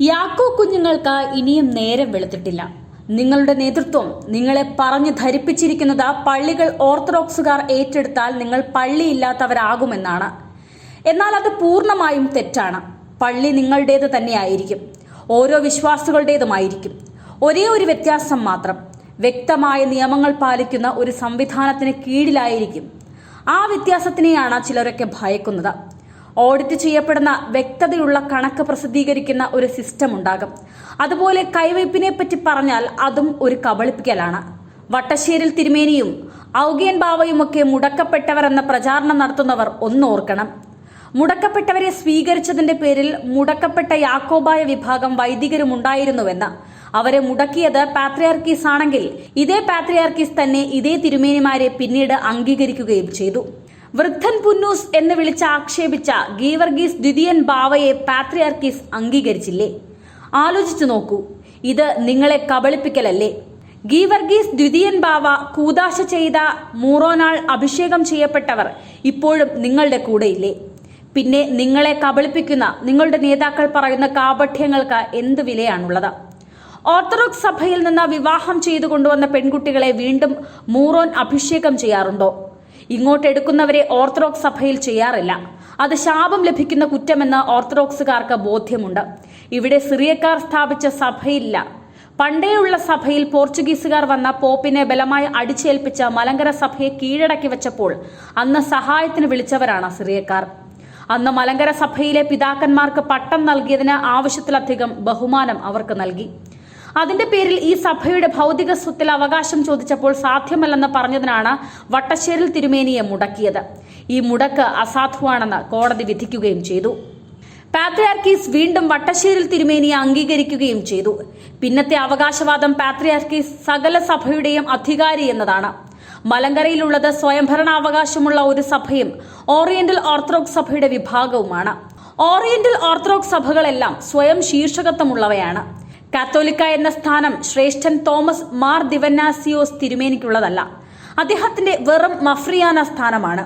യാക്കോ കുഞ്ഞുങ്ങൾക്ക് ഇനിയും നേരം വെളുത്തിട്ടില്ല. നിങ്ങളുടെ നേതൃത്വം നിങ്ങളെ പറഞ്ഞു ധരിപ്പിച്ചിരിക്കുന്നത് പള്ളികൾ ഓർത്തഡോക്സുകാർ ഏറ്റെടുത്താൽ നിങ്ങൾ പള്ളിയില്ലാത്തവരാകുമെന്നാണ്. എന്നാൽ അത് പൂർണമായും തെറ്റാണ്. പള്ളി നിങ്ങളുടേത് തന്നെയായിരിക്കും. ഓരോ വിശ്വാസികളുടേതുമായിരിക്കും. ഒരേ ഒരു വ്യത്യാസം മാത്രം. വ്യക്തമായ നിയമങ്ങൾ പാലിക്കുന്ന ഒരു സംവിധാനത്തിന് കീഴിലായിരിക്കും. ആ വ്യത്യാസത്തിനെയാണ് ചിലരൊക്കെ ഭയക്കുന്നത്. ഓഡിറ്റ് ചെയ്യപ്പെടുന്ന വ്യക്തതയുള്ള കണക്ക് പ്രസിദ്ധീകരിക്കുന്ന ഒരു സിസ്റ്റം ഉണ്ടാകും. അതുപോലെ കൈവയ്പിനെ പറ്റി പറഞ്ഞാൽ അതും ഒരു കബളിപ്പിക്കലാണ്. വട്ടശ്ശേരിൽ തിരുമേനിയും ഔഗിയൻ ബാവയുമൊക്കെ മുടക്കപ്പെട്ടവർ എന്ന പ്രചാരണം നടത്തുന്നവർ ഒന്നോർക്കണം മുടക്കപ്പെട്ടവരെ സ്വീകരിച്ചതിന്റെ പേരിൽ മുടക്കപ്പെട്ട യാക്കോബായ വിഭാഗം വൈദികരുമുണ്ടായിരുന്നുവെന്ന്. അവരെ മുടക്കിയത് പാത്രിയാർക്കീസ് ആണെങ്കിൽ ഇതേ പാത്രിയാർക്കീസ് തന്നെ ഇതേ തിരുമേനിമാരെ പിന്നീട് അംഗീകരിക്കുകയും ചെയ്തു. വൃദ്ധൻ പുന്നൂസ് എന്ന് വിളിച്ച് ആക്ഷേപിച്ച ഗീവർഗീസ് ദ്വിതീയൻ ബാവയെ പാത്രിയാർക്കീസ് അംഗീകരിച്ചില്ലേ? ആലോചിച്ചു നോക്കൂ. ഇത് നിങ്ങളെ കബളിപ്പിക്കലല്ലേ? ഗീവർഗീസ് ദ്വിതീയൻ ബാവ കൂതാശ ചെയ്ത മൂറോനാൾ അഭിഷേകം ചെയ്യപ്പെട്ടവർ ഇപ്പോഴും നിങ്ങളുടെ കൂടെയില്ലേ? പിന്നെ നിങ്ങളെ കബളിപ്പിക്കുന്ന നിങ്ങളുടെ നേതാക്കൾ പറയുന്ന കാപഠ്യങ്ങൾക്ക് എന്ത് വിലയാണുള്ളത്? ഓർത്തഡോക്സ് സഭയിൽ നിന്ന് വിവാഹം ചെയ്തു കൊണ്ടുവന്ന പെൺകുട്ടികളെ വീണ്ടും മൂറോൻ അഭിഷേകം ചെയ്യാറുണ്ടോ? ഇങ്ങോട്ട് എടുക്കുന്നവരെ ഓർത്തഡോക്സ് സഭയിൽ ചെയ്യാറില്ല. അത് ശാപം ലഭിക്കുന്ന കുറ്റമെന്ന് ഓർത്തഡോക്സുകാർക്ക് ബോധ്യമുണ്ട്. ഇവിടെ സിറിയക്കാർ സ്ഥാപിച്ച സഭയില്ല. പണ്ടേയുള്ള സഭയിൽ പോർച്ചുഗീസുകാർ വന്ന പോപ്പിനെ ബലമായി അടിച്ചേൽപ്പിച്ച മലങ്കര സഭയെ കീഴടക്കി വെച്ചപ്പോൾ അന്ന് സഹായത്തിന് വിളിച്ചവരാണ് സിറിയക്കാർ. അന്ന് മലങ്കര സഭയിലെ പിതാക്കന്മാർക്ക് പട്ടം നൽകിയതിന് ആവശ്യത്തിലധികം ബഹുമാനം അവർക്ക് നൽകി. അതിന്റെ പേരിൽ ഈ സഭയുടെ ഭൗതിക സ്വത്തിൽ അവകാശം ചോദിച്ചപ്പോൾ സാധ്യമല്ലെന്ന് പറഞ്ഞതിനാണ് വട്ടശ്ശേരിൽ തിരുമേനിയെ മുടക്കിയത്. ഈ മുടക്ക് അസാധുവാണെന്ന് കോടതി വിധിക്കുകയും ചെയ്തു. പാത്രിയാർക്കീസ് വീണ്ടും വട്ടശ്ശേരിൽ തിരുമേനിയെ അംഗീകരിക്കുകയും ചെയ്തു. പിന്നത്തെ അവകാശവാദം പാത്രിയാർക്കീസ് സകല സഭയുടെയും അധികാരി എന്നതാണ്. മലങ്കരയിലുള്ളത് സ്വയംഭരണാവകാശമുള്ള ഒരു സഭയും ഓറിയന്റൽ ഓർത്തഡോക്സ് സഭയുടെ വിഭാഗവുമാണ്. ഓറിയന്റൽ ഓർത്തഡോക്സ് സഭകളെല്ലാം സ്വയം ശീർഷകത്വമുള്ളവയാണ്. കാത്തോലിക്ക എന്ന സ്ഥാനം ശ്രേഷ്ഠൻ തോമസ് മാർ ദിവന്നാസിയോസ് തിരുമേനിക്കുള്ളതല്ല. അദ്ദേഹത്തിന്റെ വെറും മഫ്രിയാന സ്ഥാനമാണ്.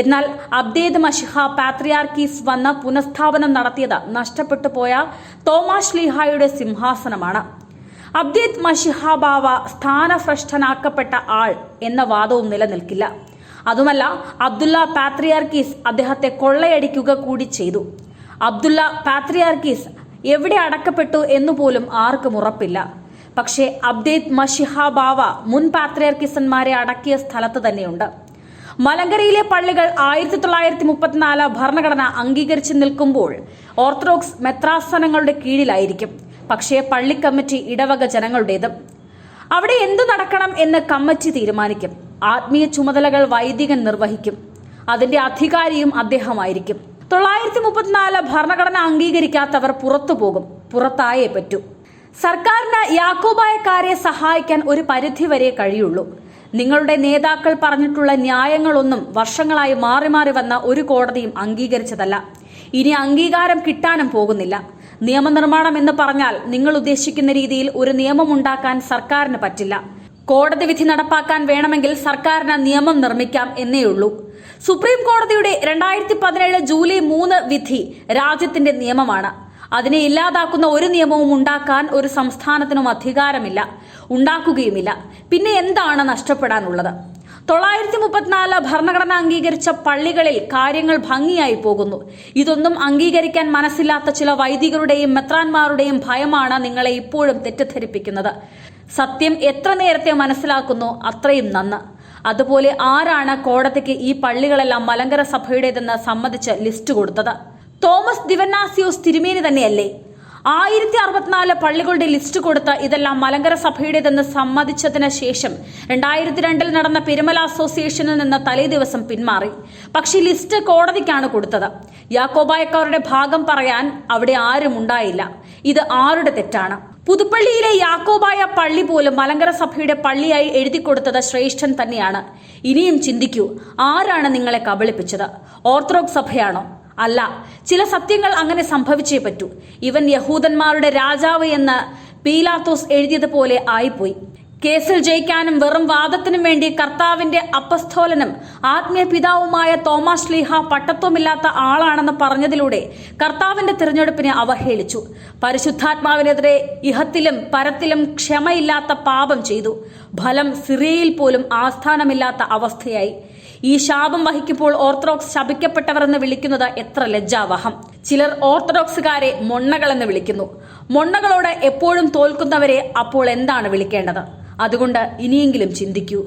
എന്നാൽ അബ്ദേദ് മഷിഹ പാത്രിയാർക്കീസ് വന്ന പുനഃസ്ഥാപനം നടത്തിയത് നഷ്ടപ്പെട്ടു പോയ തോമാഷ് ലീഹായുടെ സിംഹാസനമാണ്. അബ്ദേദ് മഷിഹ ബാവ സ്ഥാനഭ്രഷ്ടനാക്കപ്പെട്ട ആൾ എന്ന വാദവും നിലനിൽക്കില്ല. അതുമല്ല അബ്ദുള്ള പാത്രിയാർക്കീസ് അദ്ദേഹത്തെ കൊള്ളയടിക്കുക കൂടി ചെയ്തു. അബ്ദുള്ള പാത്രിയാർക്കീസ് എവിടെ അടക്കപ്പെട്ടു എന്നുപോലും ആർക്കും ഉറപ്പില്ല. പക്ഷേ അബ്ദേദ് മഷിഹ ബാവ മുൻ പാത്രയർക്കിസന്മാരെ അടക്കിയ സ്ഥലത്ത് തന്നെയുണ്ട്. മലങ്കരയിലെ പള്ളികൾ ആയിരത്തി തൊള്ളായിരത്തി മുപ്പത്തിനാല് ഭരണഘടന അംഗീകരിച്ച് നിൽക്കുമ്പോൾ ഓർത്തഡോക്സ് മെത്രാസനങ്ങളുടെ കീഴിലായിരിക്കും. പക്ഷേ പള്ളി കമ്മിറ്റി ഇടവക ജനങ്ങളുടേത്. അവിടെ എന്തു നടക്കണം എന്ന് കമ്മിറ്റി തീരുമാനിക്കും. ആത്മീയ ചുമതലകൾ വൈദികൻ നിർവഹിക്കും. അതിന്റെ അധികാരിയും അദ്ദേഹമായിരിക്കും. തൊള്ളായിരത്തി മുപ്പത്തിനാല് ഭരണഘടന അംഗീകരിക്കാത്തവർ പുറത്തു പോകും പുറത്തായേ പറ്റൂ. സർക്കാരിന് യാക്കോബായക്കാരെ സഹായിക്കാൻ ഒരു പരിധി വരെ കഴിയുള്ളൂ. നിങ്ങളുടെ നേതാക്കൾ പറഞ്ഞിട്ടുള്ള ന്യായങ്ങളൊന്നും വർഷങ്ങളായി മാറി മാറി വന്ന ഒരു കോടതിയും അംഗീകരിച്ചതല്ല. ഇനി അംഗീകാരം കിട്ടാനും പോകുന്നില്ല. നിയമനിർമ്മാണം എന്ന് പറഞ്ഞാൽ നിങ്ങൾ ഉദ്ദേശിക്കുന്ന രീതിയിൽ ഒരു നിയമം ഉണ്ടാക്കാൻ സർക്കാരിന് പറ്റില്ല. കോടതി വിധി നടപ്പാക്കാൻ വേണമെങ്കിൽ സർക്കാരിന് നിയമം നിർമ്മിക്കാം എന്നേയുള്ളൂ. സുപ്രീം കോടതിയുടെ രണ്ടായിരത്തി പതിനേഴ് ജൂലൈ മൂന്ന് വിധി രാജ്യത്തിന്റെ നിയമമാണ്. അതിനെ ഇല്ലാതാക്കുന്ന ഒരു നിയമവും ഉണ്ടാക്കാൻ ഒരു സംസ്ഥാനത്തിനും അധികാരമില്ല ഉണ്ടാക്കുകയുമില്ല. പിന്നെ എന്താണ് നഷ്ടപ്പെടാനുള്ളത്? തൊള്ളായിരത്തി മുപ്പത്തിനാല് ഭരണഘടന അംഗീകരിച്ച പള്ളികളിൽ കാര്യങ്ങൾ ഭംഗിയായി പോകുന്നു. ഇതൊന്നും അംഗീകരിക്കാൻ മനസ്സില്ലാത്ത ചില വൈദികരുടെയും മെത്രാന്മാരുടെയും ഭയമാണ് നിങ്ങളെ ഇപ്പോഴും തെറ്റിദ്ധരിപ്പിക്കുന്നത്. സത്യം എത്ര നേരത്തെ മനസ്സിലാക്കുന്നു അത്രയും നന്ന്. അതുപോലെ ആരാണ് കോടതിക്ക് ഈ പള്ളികളെല്ലാം മലങ്കര സഭയുടേതെന്ന് സമ്മതിച്ച് ലിസ്റ്റ് കൊടുത്തത്? തോമസ് ദിവന്നാസിയോസ് തിരുമേനി തന്നെയല്ലേ? ആയിരത്തി അറുപത്തിനാല് പള്ളികളുടെ ലിസ്റ്റ് കൊടുത്ത് ഇതെല്ലാം മലങ്കര സഭയുടേതെന്ന് സമ്മതിച്ചതിന് ശേഷം രണ്ടായിരത്തി രണ്ടിൽ നടന്ന പെരുമല അസോസിയേഷനിൽ നിന്ന് തലേദിവസം പിന്മാറി. പക്ഷേ ലിസ്റ്റ് കോടതിക്കാണ് കൊടുത്തത്. യാക്കോബായക്കാരുടെ ഭാഗം പറയാൻ അവിടെ ആരും ഉണ്ടായില്ല ഇത് ആരുടെ തെറ്റാണ്? പുതുപ്പള്ളിയിലെ യാക്കോബായ പള്ളി പോലും മലങ്കര സഭയുടെ പള്ളിയായി എഴുതി കൊടുത്തത് ശ്രേഷ്ഠൻ തന്നെയാണ്. ഇനിയും ചിന്തിക്കൂ ആരാണ് നിങ്ങളെ കബളിപ്പിച്ചത്? ഓർത്തഡോക്സ് സഭയാണോ? അല്ല ചില സത്യങ്ങൾ അങ്ങനെ സംഭവിച്ചേ പറ്റൂ. ഇവൻ യഹൂദന്മാരുടെ രാജാവ് എന്ന് പീലാത്തോസ് എഴുതിയതുപോലെ ആയിപ്പോയി. കേസിൽ ജയിക്കാനും വെറും വാദത്തിനും വേണ്ടി കർത്താവിന്റെ അപ്പസ്തോലനും ആത്മീയ പിതാവുമായ തോമസ് ലീഹ പട്ടത്വമില്ലാത്ത ആളാണെന്ന് പറഞ്ഞതിലൂടെ കർത്താവിന്റെ തിരഞ്ഞെടുപ്പിനെ അവഹേളിച്ചു. പരിശുദ്ധാത്മാവിനെതിരെ ഇഹത്തിലും പരത്തിലും ക്ഷമയില്ലാത്ത പാപം ചെയ്തു. ഫലം സിറിയയിൽ പോലും ആസ്ഥാനമില്ലാത്ത അവസ്ഥയായി. ഈ ശാപം വഹിക്കുമ്പോൾ ഓർത്തഡോക്സ് ശപിക്കപ്പെട്ടവരെന്ന് വിളിക്കുന്നത് എത്ര ലജ്ജാവഹം. ചിലർ ഓർത്തഡോക്സുകാരെ മൊണ്ണകളെന്ന് വിളിക്കുന്നു. മൊണ്ണകളോട് എപ്പോഴും തോൽക്കുന്നവരെ അപ്പോൾ എന്താണ് വിളിക്കേണ്ടത്? അതുകൊണ്ട് ഇനിയെങ്കിലും ചിന്തിക്കൂ.